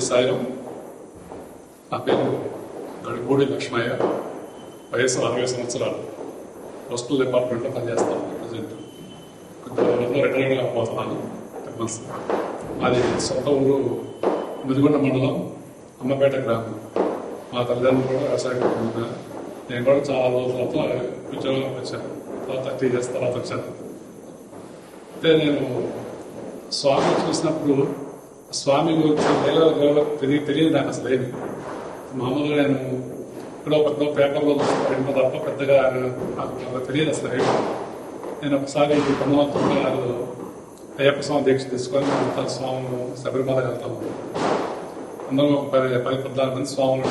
సాయం నా పేరు గడిపూడి లక్ష్మయ్య. వయసు అరవై సంవత్సరాలు. పోస్టల్ డిపార్ట్మెంట్లో పనిచేస్తాను ప్రజెంట్. కొద్దిగా రిటైర్గా కాకపోతున్నాను మంత్స్ అది సొంత ఊరు ముదిగొండ మండలం అమ్మపేట గ్రామం. మా తల్లిదండ్రులు కూడా వ్యవసాయం నేను కూడా చాలా రోజుల తర్వాత ఉద్యోగం వచ్చాను. తర్వాత టీచర్స్ తర్వాత వచ్చాను. అయితే నేను స్వామి చూసినప్పుడు స్వామి గురించి వేల తెలియ తెలియదు నాకు అసలు ఏమి. మామూలుగా నేను ఎక్కడో పెద్ద పేపర్లో విన్న తప్ప పెద్దగా నాకు తెలియదు అసలు ఏమి. నేను ఒకసారి పంతొమ్మిది అయ్యప్ప స్వామి దీక్ష తీసుకొని అంతా స్వామి శబరిమల వెళ్తాము అందరం ఒక పది పది పద్నాలుగు మంది స్వాములు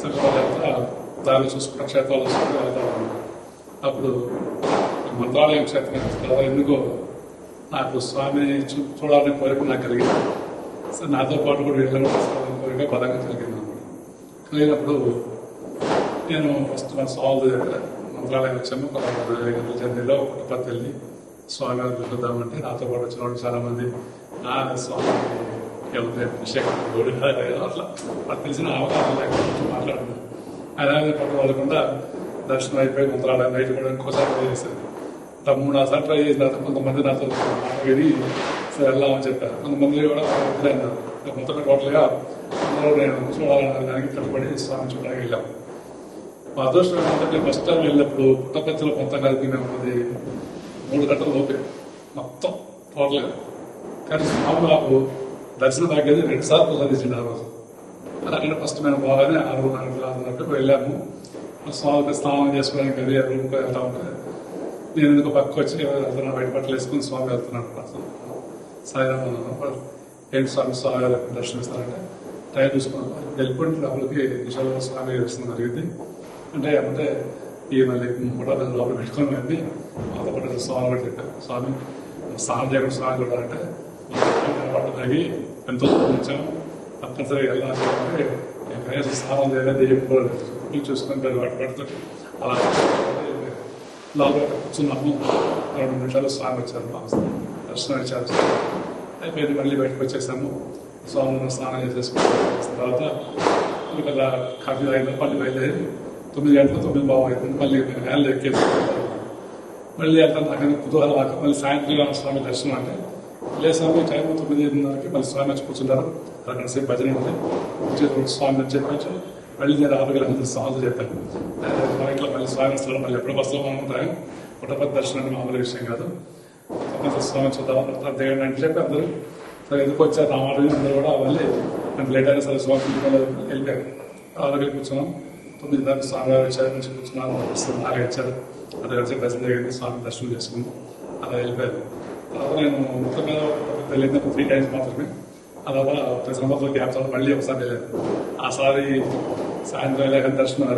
శబరిమల వెళ్తా దాన్ని చూసుకుంటా క్షేత్రాలు చూసుకుంటూ వెళ్తాము అప్పుడు మంత్రాలయం క్షేత్రం ఎందుకో నాకు స్వామిని చూ చూడాలని కోరిక నాకు కలిగింది. సో నాతో పాటు కూడా వీళ్ళని కూడా కోరిక బలంగా కలిగింది. కలిగినప్పుడు నేను ఫస్ట్ నా స్వామి దగ్గర మంత్రాలయం వచ్చాము. జర్నీలో పుట్టపర్తి వెళ్ళి స్వామి చూద్దామంటే నాతో పాటు వచ్చిన వాళ్ళు చాలామంది నా స్వామి ఎవరి అభిషేకం గోడి అట్లా. నాకు తెలిసిన అవగాహన లేకుండా మాట్లాడుతున్నాను అలాగే పట్టు వాళ్ళకుండా దర్శనం అయిపోయి మంత్రాలయం నైట్ కూడా ఇంకోసారి ట్రై మూడు నాలుగు సార్లు ట్రై చేసిన తర్వాత కొంతమంది నాతో వెళ్ళి సరే వెళ్దామని చెప్పారు. కొంతమంది కూడా అన్నారు. మొత్తం టోటల్గా అందరూ నేను చూడాలన్న దానికి కట్టుబడి స్వామి చూడడానికి వెళ్ళాము మా అదృష్టం ఏంటంటే ఫస్ట్ టైం వెళ్ళినప్పుడు పుట్టపచ్చలో మొత్తం కలిపి మేము అది మూడు గంటల లోపే మొత్తం టోటల్గా కానీ స్వామి నాకు దర్శనం తగ్గేది రెండు సార్లు చదివించింది ఆ రోజు. అక్కడ ఫస్ట్ మేము బాగానే ఆరు నాలుగు వెళ్ళాము. స్వామికి స్నానం చేసుకోవడానికి వెళ్ళి రూమ్కి వెళ్తా ఉంటుంది నేను ఎందుకు పక్కకు వచ్చి వెళ్తున్నా బయట బట్టలు వేసుకుని స్వామి వెళ్తున్నాను సాయంత్రం ఏంటి స్వామి స్వామి గారు దర్శనమిస్తారంటే టైం చూసుకున్నాను వెళ్ళిపోయిన లోపలికి నిమిషాలు స్వామి దర్శనం జరిగింది. అంటే అంటే ఈ మళ్ళీ కూడా లోపల పెట్టుకొని వెళ్ళి మాతో పాటు స్వామి కూడా చెప్పారు. స్వామి స్నానం చేయకుండా స్వామి చూడాలంటే పట్టు తగ్గి ఎంతో వచ్చాము తప్పనిసరిగా వెళ్ళాలి అంటే కనీసం స్నానం చేయలేదు దేవుడు చూసుకుంటారు వాటి పడుతుంది. అలా లోపల కూర్చున్నాము రెండు నిమిషాలు స్వామి వచ్చారు మా దర్శనం ఇచ్చారు అయిపోయింది మళ్ళీ బయటకు వచ్చేసాము స్వామి స్నానం చేసేసుకున్న తర్వాత ఇలా కాఫీ తాగిన మళ్ళీ బయలుదేరి తొమ్మిది గంటల తొమ్మిది బాబు అయిపోయింది మళ్ళీ వేళ్ళు ఎక్కేసి మళ్ళీ అట్లా నాకు కుతూహలం రాక మళ్ళీ సాయంత్రం స్వామి దర్శనం అంటే లే స్వామి టైం తొమ్మిదిన్నరకి మళ్ళీ స్వామి వచ్చి కూర్చున్నారు అక్కడ సేపు భజన ఉంది వచ్చి స్వామి అని చెప్పచ్చు మళ్ళీ నేను ఆరు సాల్వ్ చేస్తాను మా ఇంట్లో మళ్ళీ స్వామి వస్తారు మళ్ళీ ఎప్పుడు బస్సులో ఉంటాయి పుట్టపతి దర్శనం మామూలు విషయం కాదు. స్వామి చూద్దాం దేవుడు అని చెప్పి అందరూ సరే ఎందుకు వచ్చారు? ఆ మాట అందరూ కూడా మళ్ళీ నాకు లేట్ అయినా సరే స్వామి వెళ్ళారు. ఆరోగ్యం కూర్చున్నాం. తొమ్మిది దాకా స్వామి గారు వచ్చారు. నుంచి కూర్చున్నాను బాగా వచ్చారు. అది వచ్చి దర్శనం జరిగింది స్వామి దర్శనం చేసుకుని అలా వెళ్ళిపోయారు. తర్వాత నేను మొత్తం మీద వెళ్ళింది ఒక త్రీ టైమ్స్ మాత్రమే అలా ప్రతి సంవత్సరం గ్యాప్ తర్వాత మళ్ళీ ఒకసారి వెళ్ళాను. ఆసారి సాయంత్రం లేక దర్శనం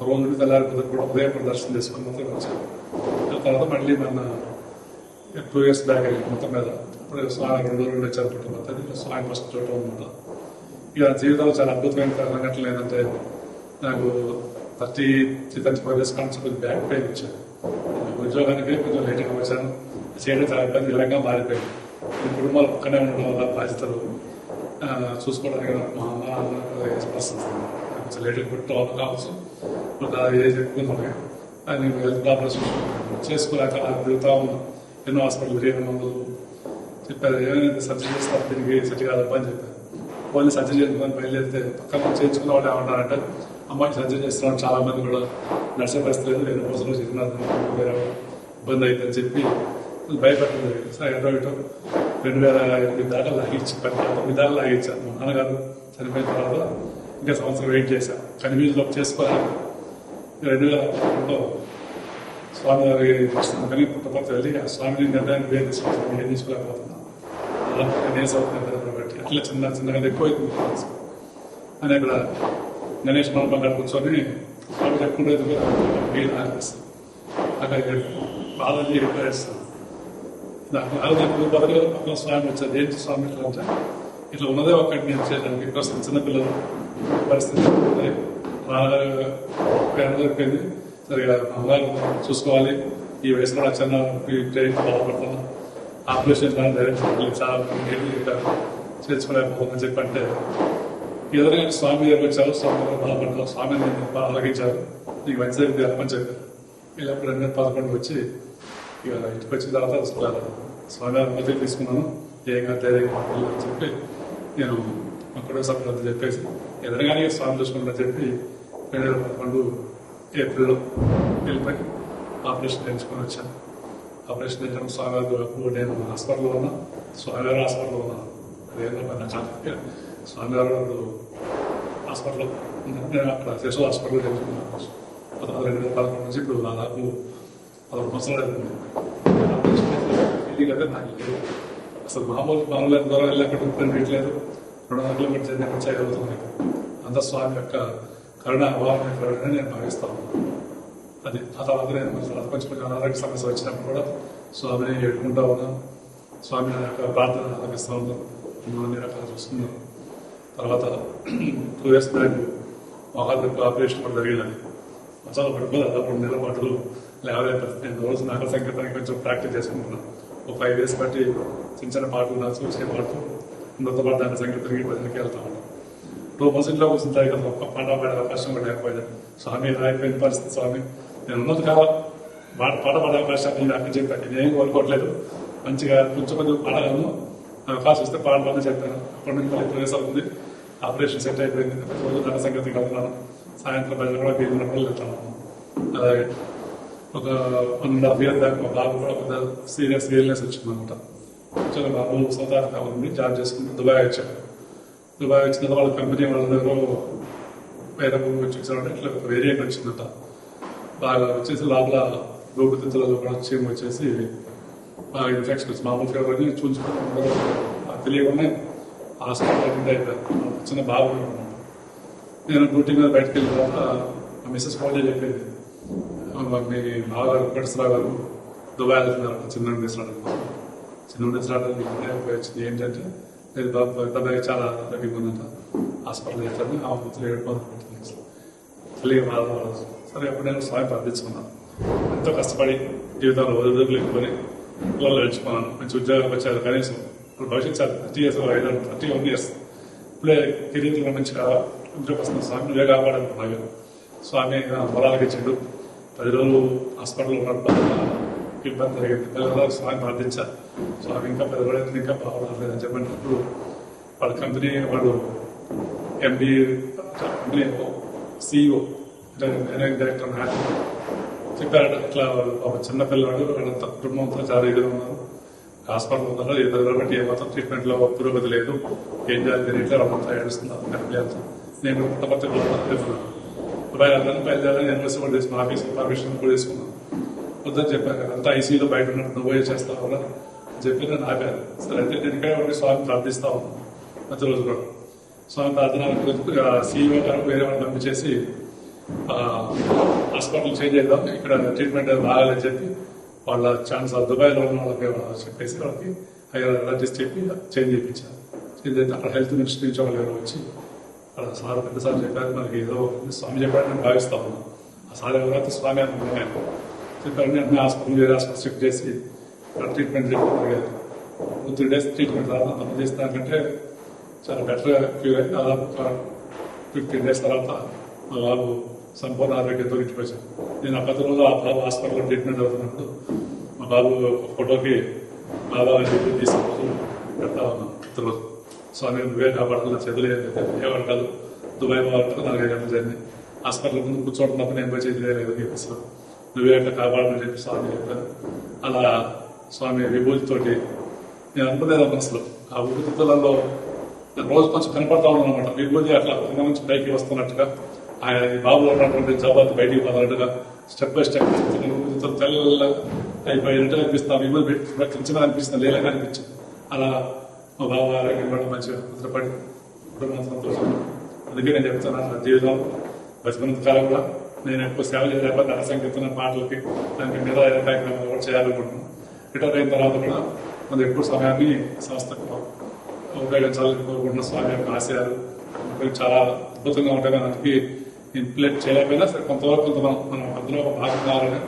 రోజు నుండి కూడా ఉదయం కూడా దర్శనం చేసుకుని మొత్తం వచ్చాను తర్వాత మళ్ళీ మన టూ ఇయర్స్ బ్యాక్ వెళ్ళి మొత్తం మీద ఇప్పుడు స్వామి రెండు రోజులు వచ్చారు మొత్తం స్వామి ఫస్ట్ చూడటం అనమాట ఇక జీవితంలో చాలా అద్భుతమైన సంఘటనలు ఏంటంటే నాకు thirty three thirty five years cons కొంచెం బ్యాక్ పెయిన్ వచ్చాను ఉద్యోగానికి కొంచెం లేట్గా వచ్చాను చేయడం చాలా ఇబ్బంది విధంగా మారిపోయింది ఈ కుటుంబాలు పక్కనే ఉండడం వల్ల బాధ్యతలు చూసుకోవడానికి మా అమ్మ నాన్న పర్సన్స్ కొంచెం లేట్గా పుట్టడం కావచ్చు ఒక ఏజ్ ఎక్కువ ఆయన హెల్త్ ప్రాబ్లమ్స్ చేసుకోలేక అలా తిరుగుతా ఉన్నాం ఎన్నో హాస్పిటల్ ఏమైనా మందులు చెప్పారు ఏమైనా సర్జరీ చేస్తారు దీనికి సెట్ కాదప్ప అని చెప్పారు ఓన్లీ సర్జరీ చేసుకుని బయలుదేరితే పక్కన చేయించుకున్న వాళ్ళు ఏమంటారంటే అమ్మాయి సర్జరీ చేస్తున్నాడు చాలా మంది కూడా నడిచే పరిస్థితి లేదు రెండు రోజులు చేసినారు వేరే ఇబ్బంది అవుతుందని చెప్పి భయపెట్టడం జరిగింది సరే ఎటో ఇటో రెండు వేల ఎనిమిది దాకా లాగించి పెట్టాను తొమ్మిది దాకా లాగించాను మా నాన్నగారు చనిపోయిన తర్వాత ఇంకా సంవత్సరం వెయిట్ చేశాను కానీ వీధిలో చేసుకోవాలి రెండు వేల పదకొండులో స్వామి దర్శనం కానీ పుట్టపర్తి వెళ్ళి ఆ స్వామిని నిర్ణయాన్ని వేరే తీసుకుంటాను ఏం తీసుకోలేకపోతున్నాను అలా గణేష్ బట్టి అట్లా చిన్న చిన్నగా ఎక్కువ అని అక్కడ గణేష్ మండపం అక్కడ కూర్చొని స్వామి ఎక్కువ ఎదుగుతారు వీళ్ళు ఆగిస్తాం అక్కడ బాధలు ఎక్కువ వేస్తాం నాకు ఆరోగ్యం బదులు పక్కన స్వామి వచ్చారు ఏంటి స్వామి ఇట్లా అంటే ఇట్లా ఉన్నదే ఒకటి నేను చేయడానికి కోసం చిన్నపిల్లలు పరిస్థితి నాన్నగారు పేరు దొరికింది. సరిగా అమ్మగారు చూసుకోవాలి. ఈ వయసులో చిన్న ట్రైన్ ఆపరేషన్ కానీ డైరెక్ట్ చాలా మంది చెప్పారు చేర్చుకోలేకపోతుందని ఎదురుగా స్వామి దగ్గరికి వచ్చారు. స్వామి గారు బాధపడ్డారు. స్వామిని నేను నీకు మంచి జరిగింది అని చెప్పారు. ఇలా రెండు పదకొండు వచ్చి ఇక ఇంటికి వచ్చిన తర్వాత స్వామి అనుమతి తీసుకున్నాను. ఏం కాదు ధైర్యంగా మాట్లాడాలి అని చెప్పి నేను అక్కడ సభ్యులతో చెప్పేసి ఎదురుగానే స్వామి చూసుకుంటానని చెప్పి రెండు వేల పదకొండు ఏప్రిల్లో వెళ్ళిపోయి ఆపరేషన్ చేయించుకొని వచ్చాను. ఆపరేషన్ చేయించడం స్వామి గారు అప్పుడు నేను హాస్పిటల్లో ఉన్నా స్వామివారి హాస్పిటల్లో ఉన్నా. అదేదో నాకు చాలా స్వామి గారు అప్పుడు హాస్పిటల్లో నేను అక్కడ శిశు హాస్పిటల్లో చేయించుకున్నాను. పదహారు రెండు వేల పదకొండు నుంచి ఇప్పుడు దాదాపు పదకొండు సంవత్సరాలు అవుతుంది. ఆపరేషన్ ఫీలింగ్ అయితే నాకు లేదు అసలు మామూలు మామూలు ద్వారా వెళ్ళి అక్కడ ఉప్పుని రెండు వందల కిలోమీటర్ జర్నీ చేయగలుగుతున్నాను అంత స్వామి యొక్క కరుణ అభావం కరుణ నేను భావిస్తాను అది ఆ తర్వాత నేను తర్వాత కొంచెం కొంచెం అనారోగ్య సమస్య వచ్చినప్పుడు కూడా స్వామిని ఎడుకుంటా ఉన్నాను. స్వామి నా యొక్క ప్రార్థన ఆలపిస్తూ ఉన్నాను. అన్ని రకాలు చూస్తున్నాను. తర్వాత two years back Mahadev operation కూడా జరిగింది చాలా పడుకోదు దాదాపు రెండు నెలల లేవలే పరిస్థితి. నేను రోజు నాగ సంగీతానికి కొంచెం ప్రాక్టీస్ చేసుకుంటున్నాను. ఒక ఫైవ్ డేస్ బట్టి చిన్న చిన్న పాటలు నాకు వచ్చే పాటలు ఉన్నత పాట నాగ సంగీతానికి భజనకి వెళ్తా ఉన్నాను టూ పర్సెంట్లో వచ్చిన తర్వాత ఒక్క పాట పాడే అవకాశం కూడా లేకపోయింది. స్వామి రాయిపోయిన పరిస్థితి స్వామి. నేను ఉన్నది కాదు. పాట పాట పాడే అవకాశం నేను చెప్పాను. నేనేం కోరుకోవట్లేదు. మంచిగా కొంచెం కొంచెం పాడగలను. అవకాశం ఇస్తే పాడాలని చెప్పాను. అప్పటి నుంచి మళ్ళీ ప్రవేశం ఉంది ఆపరేషన్ సెట్ అయిపోయింది. రోజు దాని సంగతి వెళ్తున్నాను సాయంత్రం బయట కూడా వీలు వెళ్తాను. అలాగే ఒక వన్ అండ్ హాఫ్ ఇయర్ దాకా ఒక బాబు కూడా పెద్ద సీరియస్ ఇయర్నెస్ వచ్చిందనమాట. చాలా బాబు సౌత్ ఆఫ్రికా ఉంది జాబ్ చేసుకుంటూ దుబాయ్ వచ్చాడు దుబాయ్ వచ్చిన వాళ్ళ కంపెనీ వాళ్ళందరూ వేరే వచ్చేసారంటే ఇట్లా ఒక వేరియంట్ వచ్చిందట. బాగా వచ్చేసి లోపల గోపితిత్తులలో కూడా చీమ వచ్చేసి బాగా ఇన్ఫెక్షన్ వచ్చి మామూలు ఫీవర్ అని చూసుకుని అందరూ తెలియకుండా హాస్పిటల్ అయిపోయారు. చిన్న బాబు నేను డ్యూటీ మీద బయటకు వెళ్ళిన తర్వాత మా మిస్సెస్ కాల్ చేసి చెప్పింది మీ బాగా వెంకటేశ్వరరావు గారు దుబాయ్ వెళ్తున్నారు చిన్న తీసుకురావడం చిన్న తీసుకురావడానికి వచ్చింది ఏంటంటే లేదు బాబాయ్ పెద్దబాయి చాలా తగ్గిపోయి హాస్పిటల్ చేస్తాను ఆ ముత్తులు ఏడుకోవాలి తెలియ సరే అప్పుడు నేను స్వామి ప్రార్థించుకున్నాను ఎంతో కష్టపడి జీవితంలో వదిలిదులు ఎక్కువని పిల్లలు నేర్చుకున్నాను మంచి ఉద్యోగాలు వచ్చారు. కనీసం ఇప్పుడు భవిష్యత్తు చాలా థర్టీ ఇయర్స్ ఐదు థర్టీ వన్ ఇయర్స్ ఇప్పుడే కెరీర్లో మంచిగా ఉద్యోగం వస్తున్న స్వామి నువ్వే కాపాడాలి స్వామి పొలాలకి ఇచ్చాడు. పది రోజులు హాస్పిటల్లో ఉన్నప్పుడు ఇబ్బంది జరిగింది పిల్లలు స్వామి ప్రార్థించారు స్వామి ఇంకా పది రోజులు ఇంకా బాగుండలేదని చెప్పినప్పుడు వాళ్ళ కంపెనీ వాడు MD company CEO managing director happy చెప్పారట. ఇట్లా వాళ్ళు పాప చిన్న పిల్లవాడు వాళ్ళంతా కుటుంబంతో చాలా ఇదిగా ఉన్నారు. హాస్పిటల్ ఉన్నారు ఈ దగ్గర బట్టి ఏమాత్రం ట్రీట్మెంట్లో పురోగతి లేదు. ఏం చేయాలి తెలియట్లేదు. వాళ్ళంతా ఏడుస్తున్నారు. ఫ్యామిలీ నేను పుట్టపత్తి వెళ్తున్నాను దుబాయ్ వెళ్ళాను యూనివర్సిటీ కూడా తీసుకున్నాను ఆఫీస్ పర్మిషన్ కూడా తీసుకున్నాను. వద్దని చెప్పాను కదా అంతా ఐసీలో బయట ఉన్నాడు నువ్వు పోయి చేస్తావు కదా అని చెప్పి నేను ఆపాను. సరే అయితే నేను ఇక్కడ ఉండి స్వామి ప్రార్థిస్తా ఉన్నాను ప్రతి రోజు కూడా. స్వామి ప్రార్థన సీఈఓ గారు వేరే వాళ్ళని పంపించేసి హాస్పిటల్ చేంజ్ చేద్దాం ఇక్కడ ట్రీట్మెంట్ రాగాలని చెప్పి వాళ్ళ ఛాన్స్ దుబాయ్లో ఉన్న వాళ్ళకి చెప్పేసి వాళ్ళకి హైయర్ అలర్జీస్ చెప్పి చేంజ్ చేయించారు. చేంజ్ అయితే అక్కడ హెల్త్ మినిస్టర్ నుంచి వాళ్ళు వచ్చి అక్కడ సార్ పెద్ద సార్ చెప్పారు మనకి ఏదో స్వామి చెప్పారు నేను భావిస్తా ఉన్నాను ఆ సార్ ఎవరైతే స్వామి అనుకున్నాను చెప్పారు నేను హాస్పిటల్ వేరే హాస్పిటల్ షిఫ్ట్ చేసి అక్కడ ట్రీట్మెంట్ జరిగేది త్రీ డేస్ ట్రీట్మెంట్ తర్వాత మనం చేసినాకంటే చాలా బెటర్ క్యూర్ అయింది దాదాపు ఒక ఫిఫ్టీన్ డేస్ తర్వాత మా బాబు సంపూర్ణ ఆరోగ్యంతో ఇంటికి వచ్చాను నేను ఆ పది రోజులు ఆ బాబు హాస్పిటల్లో ట్రీట్మెంట్ అవుతున్నప్పుడు మా బాబు ఒక ఫోటోకి బాబా అని చెప్పి తీసుకుంటూ పెడతా ఉన్నాను ప్రతిరోజు స్వామి నువ్వే కాపాడాలి చేతులు ఏం కాదు దుబాయ్ పోవాలంటే నాలుగైదు గంటలు జరిగింది హాస్పిటల్ ముందు కూర్చోవడం నేను పోయి చేతి లేదు చెప్పేసి నువ్వే అట్లా కాపాడమని చెప్పి స్వామి చెప్పారు అలా స్వామి విభూతితోటి నేను అనుకునేది మనసులో ఆ విభూతిలలో రోజు కొంచెం కనపడతా ఉన్నాను అనమాట విభూతి అట్లా కింద నుంచి పైకి వస్తున్నట్టుగా ఆయన బాబులో ఉన్నటువంటి జవాబు బయటికి పోతున్నట్టుగా స్టెప్ బై స్టెప్ విభూతితో తెల్ల అయిపోయినట్టు అనిపిస్తాం విభూతి కించగా అనిపిస్తుంది లేలాగా అనిపించింది. అలా మా బాబు ఆరోగ్యం కూడా మంచిగా భద్రపడి కుటుంబం సంతోషం అందుకే నేను చెప్తాను నా జీవితం బతికినంత కాలం కూడా నేను ఎక్కువ సేవ చేయలేకపోతే ఆ సంకీర్తన పాటలకి దానికి మీద కార్యక్రమాలు కూడా చేయాలనుకుంటున్నాను. రిటైర్ అయిన తర్వాత కూడా మన ఎక్కువ సమయాన్ని సంస్థకు ఉపయోగించాలని కోరుకుంటున్న స్వామి యొక్క ఆశయాలు చాలా అద్భుతంగా ఉంటాయి దానికి ఇంప్లిమెంట్ చేయలేకపోయినా సరే కొంతవరకు కొంత మనం అందులో ఒక భాగం కావాలని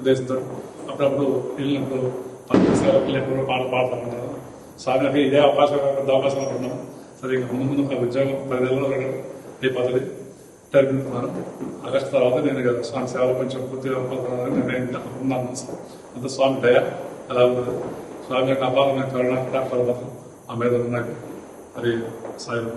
ఉద్దేశంతో అప్పుడప్పుడు వెళ్ళినప్పుడు పత్రిక సేవకు లేకుండా పాట పాడతాం ఉంటారు ఇదే అవకాశం పెద్ద అవకాశం అనుకున్నాను సరే ఇంకా ముందు ముందు ఒక ఉద్యోగం ఈ పదవి జరుగుతున్నాను ఆగస్టు తర్వాత నేను ఇక స్వామి సేవలు కొంచెం పూర్తిగా పొందాలని నేను ఉన్నాను అంత స్వామి దయ అలా ఉన్నది స్వామి యొక్క అపారమైన కరుణ పర్వతం ఆ మీద ఉన్నాయి అది సాయం